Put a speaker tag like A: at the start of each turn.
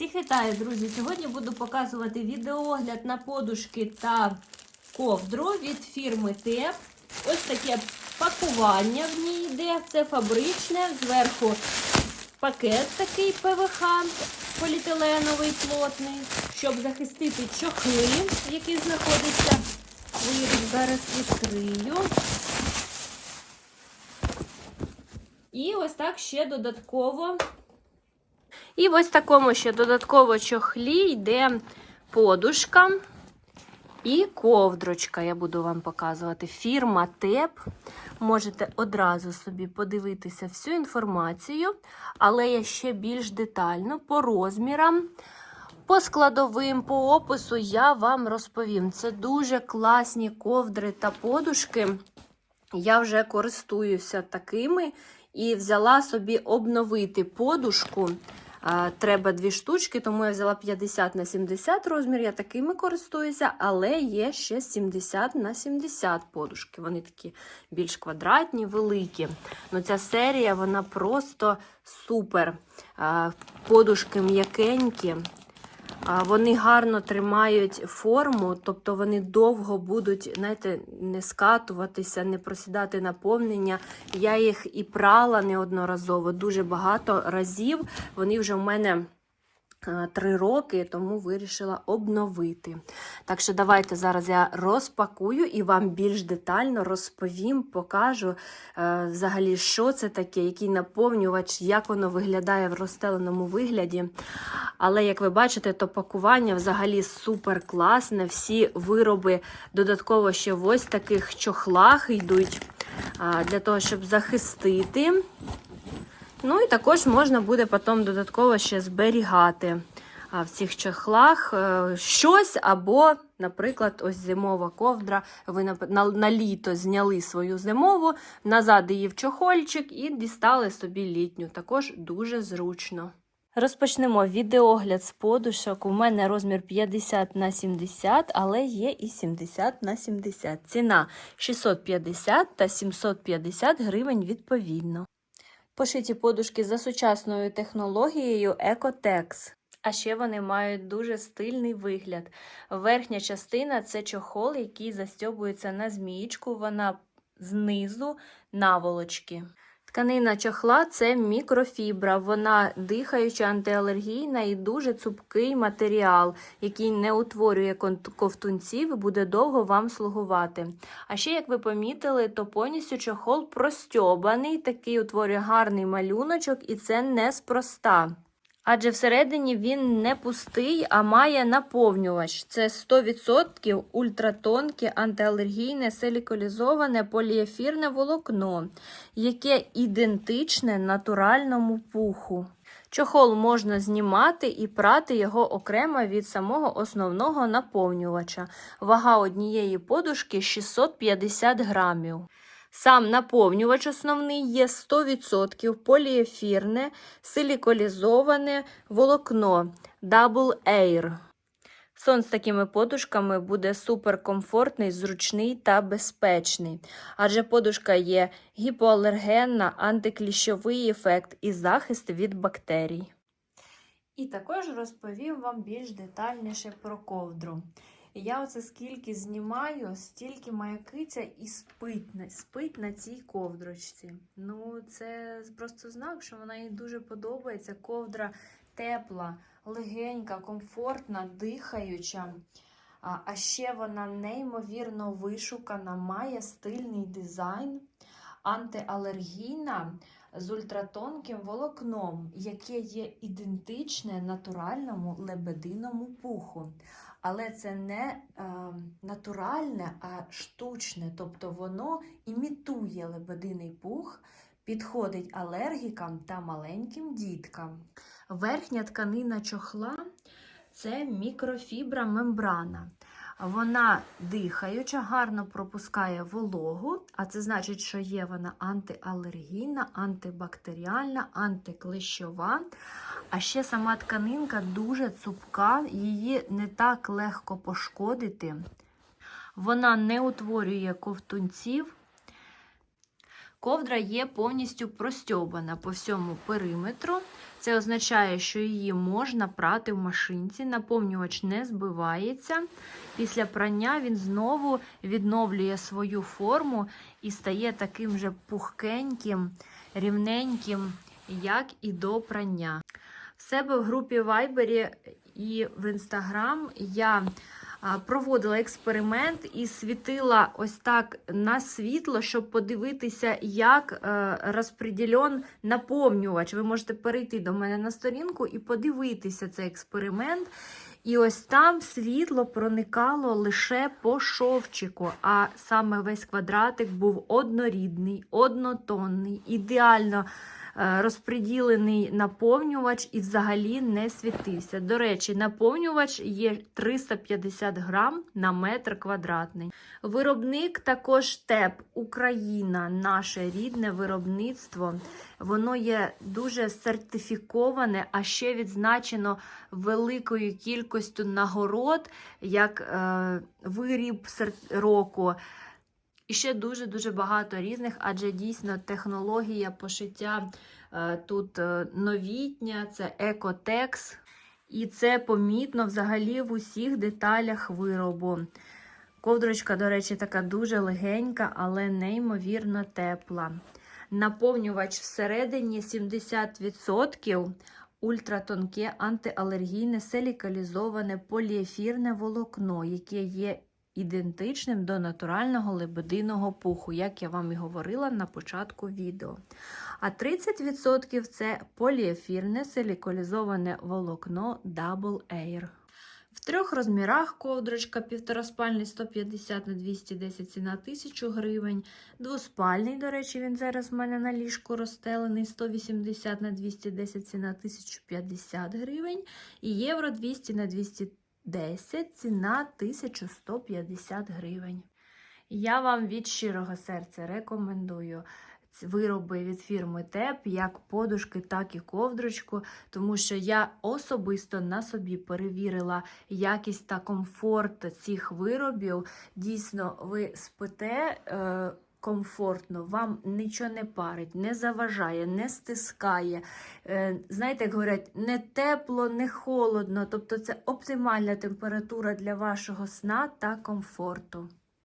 A: Всіх вітаю, друзі! Сьогодні буду показувати відеоогляд на подушки та ковдру від фірми ТЕП. Ось таке пакування в ній йде. Це фабричне, зверху пакет такий ПВХ поліетиленовий плотний, щоб захистити чохли, які знаходяться. Виріб зараз відкрию. І ось так ще додатково і в ось такому ще додатково чохлі йде подушка і ковдрочка. Я буду вам показувати. Фірма ТЕП. Можете одразу собі подивитися всю інформацію, але я ще більш детально по розмірам. По складовим, по опису я вам розповім. Це дуже класні ковдри та подушки. Я вже користуюся такими і взяла собі обновити подушку. Треба дві штучки, тому я взяла 50 на 70 розмір. Я такими користуюся, але є ще 70 на 70 подушки. Вони такі більш квадратні, великі. Ну, Ця серія вона просто супер. Подушки м'якенькі. Вони гарно тримають форму, тобто вони довго будуть, знаєте, не скатуватися, не просідати наповнення. Я їх і прала неодноразово, дуже багато разів. Вони вже в мене три роки, тому вирішила обновити. Так що давайте зараз я розпакую і вам більш детально розповім, покажу е, взагалі, що це таке, який наповнювач, як воно виглядає в розстеленому вигляді. Але, як ви бачите, то пакування взагалі супер класне. Всі вироби додатково ще в ось таких чохлах йдуть для того, щоб захистити. Ну і також можна буде потім додатково ще зберігати в цих чохлах е, щось або, наприклад, ось зимова ковдра. Ви на, на, на літо зняли свою зимову, назад її в чохольчик і дістали собі літню. Також дуже зручно. Розпочнемо відеогляд з подушок. У мене розмір 50 на 70, але є і 70 на 70. Ціна 650 та 750 гривень відповідно. Пошиті подушки за сучасною технологією Ecotex. А ще вони мають дуже стильний вигляд. Верхня частина це чохол, який застьобується на змієчку, вона знизу наволочки. Тканина чохла це мікрофібра, вона дихаюча, антиалергійна і дуже цупкий матеріал, який не утворює ковтунців і буде довго вам слугувати. А ще, як ви помітили, то повністю чохол простьобаний, такий утворює гарний малюночок, і це неспроста. Адже всередині він не пустий, а має наповнювач. Це 100% ультратонке, антиалергійне, силікалізоване поліефірне волокно, яке ідентичне натуральному пуху. Чохол можна знімати і прати його окремо від самого основного наповнювача. Вага однієї подушки 650 грамів. Сам наповнювач основний є 100% поліефірне, силіколізоване волокно Double Air. Сон з такими подушками буде суперкомфортний, зручний та безпечний, адже подушка є гіпоалергенна, антикліщовий ефект і захист від бактерій. І також розповім вам більш детальніше про ковдру. Я оце скільки знімаю, стільки моя киця і спить спить на цій ковдрочці. Ну, це просто знак, що вона їй дуже подобається. Ковдра тепла, легенька, комфортна, дихаюча. А ще вона неймовірно вишукана, має стильний дизайн, антиалергійна з ультратонким волокном, яке є ідентичне натуральному лебединому пуху. Але це не е, натуральне, а штучне, тобто воно імітує лебединий пух, підходить алергікам та маленьким діткам. Верхня тканина чохла це мікрофібра мембрана. Вона дихаюча, гарно пропускає вологу, а це значить, що є вона антиалергійна, антибактеріальна, антиклещова. А ще сама тканинка дуже цупка, її не так легко пошкодити. Вона не утворює ковтунців. Ковдра є повністю простьобана по всьому периметру. Це означає, що її можна прати в машинці, наповнювач не збивається. Після прання він знову відновлює свою форму і стає таким же пухкеньким, рівненьким, як і до прання. В себе в групі Viber і в Instagram я проводила експеримент і світила ось так на світло, щоб подивитися, як е, розподілен наповнювач. Ви можете перейти до мене на сторінку і подивитися цей експеримент. І ось там світло проникало лише по шовчику, а саме весь квадратик був однорідний, однотонний, ідеально розподілений наповнювач і взагалі не світився. До речі, наповнювач є 350 грам на метр квадратний. Виробник також ТЕП Україна, наше рідне виробництво. Воно є дуже сертифіковане, а ще відзначено великою кількістю нагород, як е, виріб року. І ще дуже-дуже багато різних, адже дійсно технологія пошиття е, тут е, новітня, це екотекс. І це помітно взагалі в усіх деталях виробу. Ковдрочка, до речі, така дуже легенька, але неймовірно тепла. Наповнювач всередині 70% ультратонке антиалергійне селікалізоване поліефірне волокно, яке є ідентичним до натурального лебединого пуху, як я вам і говорила на початку відео. А 30% це поліефірне силікалізоване волокно Double Air. В трьох розмірах ковдрочка півтораспальний 150 на 210 ціна 1000 гривень. Двоспальний, до речі, він зараз в мене на ліжку розстелений 180 на 210 ціна 1050 гривень. І євро 200 на 210 ціна 1150 гривень. Я вам від щирого серця рекомендую вироби від фірми ТЕП, як подушки, так і ковдрочку, тому що я особисто на собі перевірила якість та комфорт цих виробів. Дійсно, ви спите. Е Комфортно, вам нічого не парить, не заважає, не стискає. Е, знаєте, як говорять, не тепло, не холодно. Тобто це оптимальна температура для вашого сна та комфорту.